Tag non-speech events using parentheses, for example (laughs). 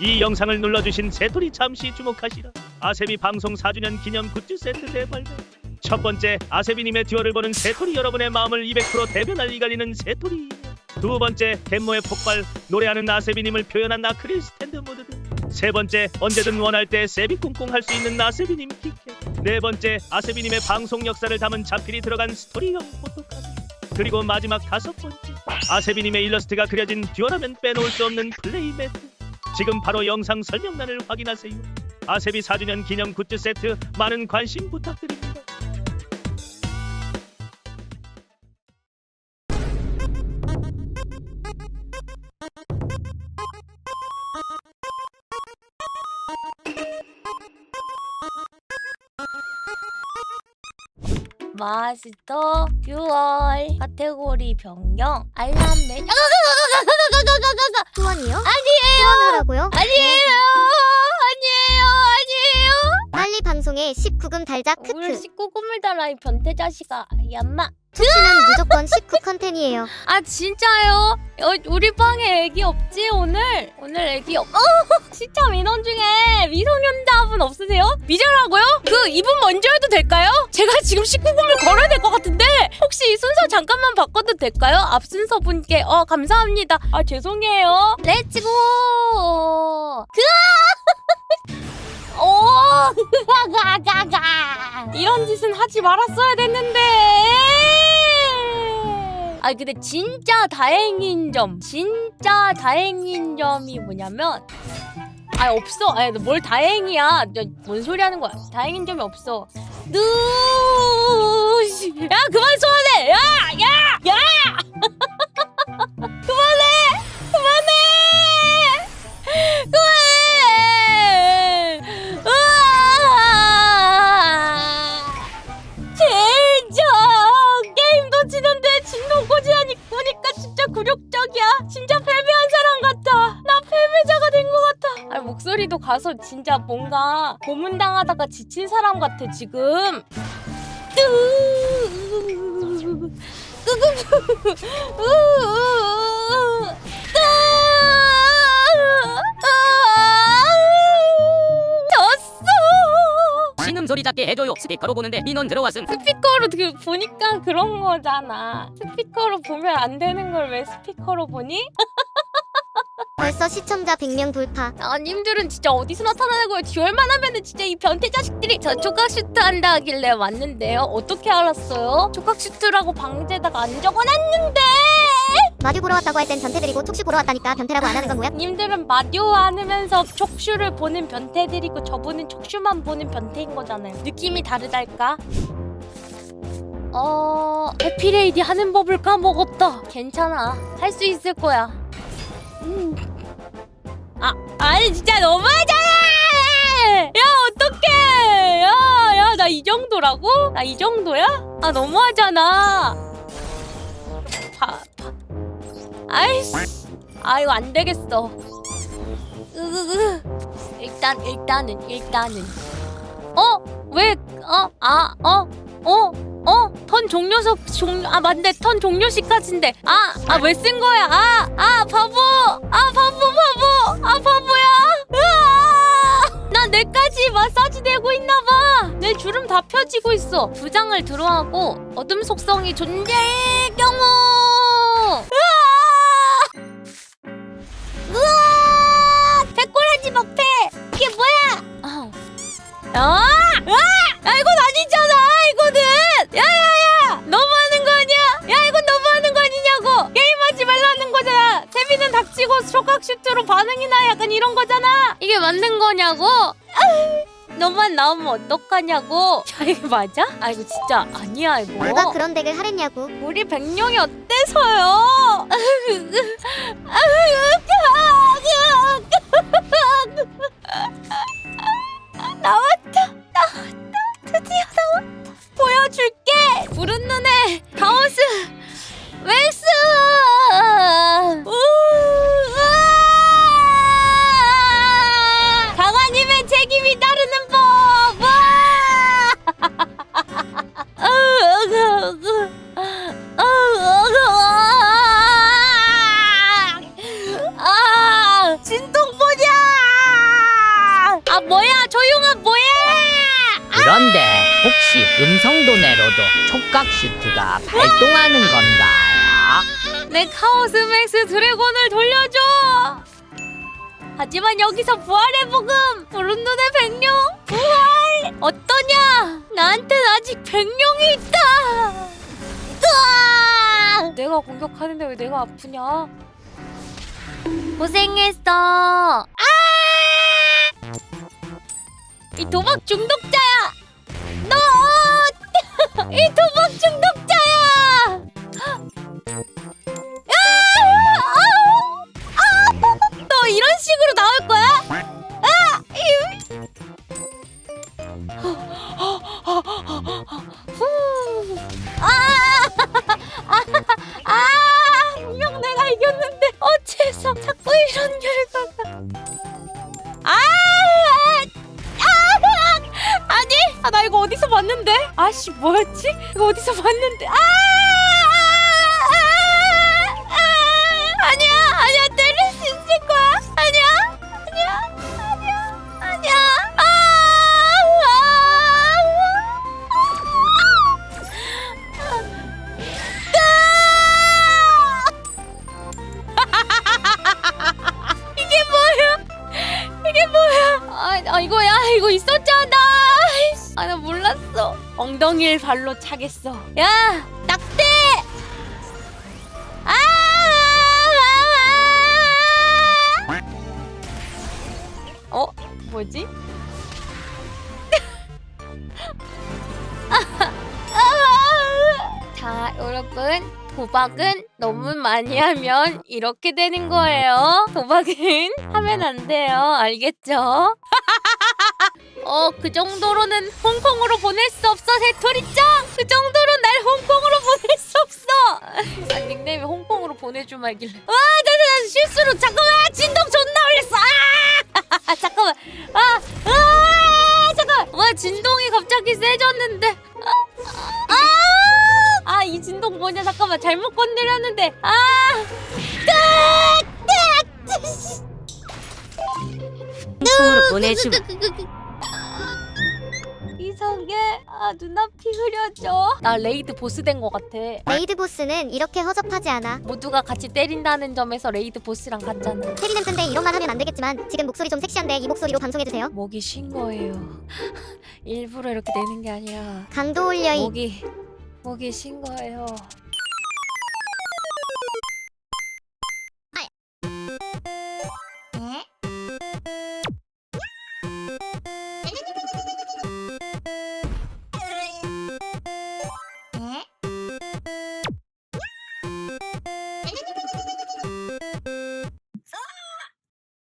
이 영상을 눌러주신 새토리 잠시 주목하시라. 아세비 방송 4주년 기념 굿즈 세트 대발매. 첫 번째 아세비님의 듀얼을 보는 새토리 여러분의 마음을 200% 대변할 이갈리는 새토리. 두 번째 갯모의 폭발 노래하는 아세비님을 표현한 아크릴 스탠드 모드들. 세 번째 언제든 원할 때 세비 꽁꽁 할수 있는 아세비님 티켓. 네 번째 아세비님의 방송 역사를 담은 자필이 들어간 스토리형 포토카드. 그리고 마지막 다섯 번째 아세비님의 일러스트가 그려진 듀얼하면 빼놓을 수 없는 플레이 매트. 지금 바로 영상 설명란을 확인하세요. 아세비 4주년 기념 굿즈 세트 많은 관심 부탁드립니다. 마스터 듀얼 카테고리 변경 알람 매 후원이요? (laughs) 아니에요 후원하라고요? 아니에요 아니에요 아니에요 빨리 방송에 19금 달자 우리 크크 식구 꿈을 달아 이 변태 자식아 얌마 투치는 무조건 19 컨텐이에요 (laughs) 아 진짜요? 어, 우리 방에 애기 없지 오늘? 오늘 애기 없... 어! (laughs) 시참 인원 중에 미소년답은 없으세요? 미자라고요? 그 이분 먼저 해도 될까요? 제가 지금 19금을 걸어야 될 것 같은데 혹시 이 순서 잠깐만 바꿔도 될까요? 앞 순서 분께 어 감사합니다 아 죄송해요 렛츠고 그아 (laughs) 오 가가가가 (laughs) 이런 짓은 하지 말았어야 됐는데 아 근데 진짜 다행인 점 진짜 다행인 점이 뭐냐면 아 없어. 아뭘 다행이야. 야, 뭔 소리 하는 거야? 다행인 점이 없어. 누시 야 그만 소환해. 야 야 야! (laughs) 그만해 그만해 가서 진짜 뭔가 고문당하다가 지친 사람 같아 지금 졌어 신음 소리 작게 해줘요. 스피커로 보는데 민원 들어왔음. 스피커로 그 보니까 그런 거잖아. 스피커로 보면 안 되는 걸 왜 스피커로 보니? (laughs) 벌써 시청자 100명 돌파 아, 님들은 진짜 어디서 나타나는 거예요? 듀얼만 하면은 진짜 이 변태 자식들이 저 조각 슈트 한다 하길래 왔는데요. 어떻게 알았어요? 조각 슈트라고 방제다가 안 적어놨는데. 마듀 보러 왔다고 할 땐 변태들이고 촉슈 보러 왔다니까 변태라고 안 하는 건 뭐야? 님들은 마디오 안으면서 촉슈를 보는 변태들이고 저분은 촉슈만 보는 변태인 거잖아요. 느낌이 다르달까? 어... 해피레이디 하는 법을 까먹었다. 괜찮아. 할 수 있을 거야. 음. 아, 아니 진짜 너무하잖아! 야, 어떡해! 야, 야, 나 이 정도라고? 나 이 정도야? 아, 너무하잖아. 봐, 봐. 아이씨. 아, 이거 안 되겠어. 으으으. 일단 일단은 일단은 어? 왜? 어? 아? 어? 어? 어? 턴 종료석 종... 아 맞네 턴 종료시까지인데 아! 아 왜 쓴 거야? 아! 아 바보! 아 바보 바보! 아 바보야! 으아! 난 뇌까지 마사지 되고 있나봐 내 주름 다 펴지고 있어 두 장을 들어하고 어둠 속성이 존재할 경우 으아! 우와! 백골하지 막패! 이게 뭐야? 아! 약간 이런 거잖아! 이게 맞는 거냐고? 아! 너만 나오면 어떡하냐고? (laughs) 야 이게 맞아? 아 이거 진짜 아니야 이거 누가 그런 덱을 하랬냐고 우리 백룡이 어때서요? (laughs) 나왔다, 나왔다, 드디어 나왔다. 보여줄게. 푸른 눈에 그런데 혹시 음성도 내로도 촉각 슈트가 발동하는 건가요? 내 카오스 맥스 드래곤을 돌려줘 하지만 여기서 부활의 복음 푸른 눈의 백룡 부활 어떠냐 나한텐 아직 백룡이 있다 으아! 내가 공격하는데 왜 내가 아프냐 고생했어 아! 이 도박 중독자야 너! 이 도박 중독 봤는데? 아씨 뭐였지? 이거 어디서 봤는데? 아! 아! 아! 아니야 아니야 때릴 수 있을 거야 아니야 아니야 아니야 아니야 아! 아! 이게 뭐야 이게 뭐야 아, 아 이거야 이거 있었잖아 아 나 몰랐어 엉덩이를 발로 차겠어 야 낙대 아! 어? 뭐지? (laughs) 자, 여러분. 도박은 너무 많이 하면 이렇게 되는 거예요. 도박은 하면 안 돼요. 알겠죠? (laughs) 어, 그 정도로는 홍콩으로 보낼 수 없어, 새토리짱! 그 정도로 날 홍콩으로 보낼 수 없어! 아, 닉네임이 홍콩으로 보내주면 알길래. 와, 나, 나, 나 실수로, 잠깐만! 진동 존나 올렸어! 아! 잠깐만! 아! 아! 잠깐만! 와, 진동이 갑자기 세졌는데. 아! 아, 이 진동 뭐냐? 잠깐만, 잘못 건드렸는데. 아! 홍콩으로 보내주마 이상해. 아, 눈앞이 흐려져. 나 레이드 보스 된 것 같아. 레이드 보스는 이렇게 허접하지 않아. 모두가 같이 때린다는 점에서 레이드 보스랑 같잖아. 테리 램프인데 이런만 하면 안 되겠지만 지금 목소리 좀 섹시한데 이 목소리로 방송해주세요. 목이 쉰 거예요. (laughs) 일부러 이렇게 내는 게 아니라 강도 올려이. 목이 목이 쉰 거예요.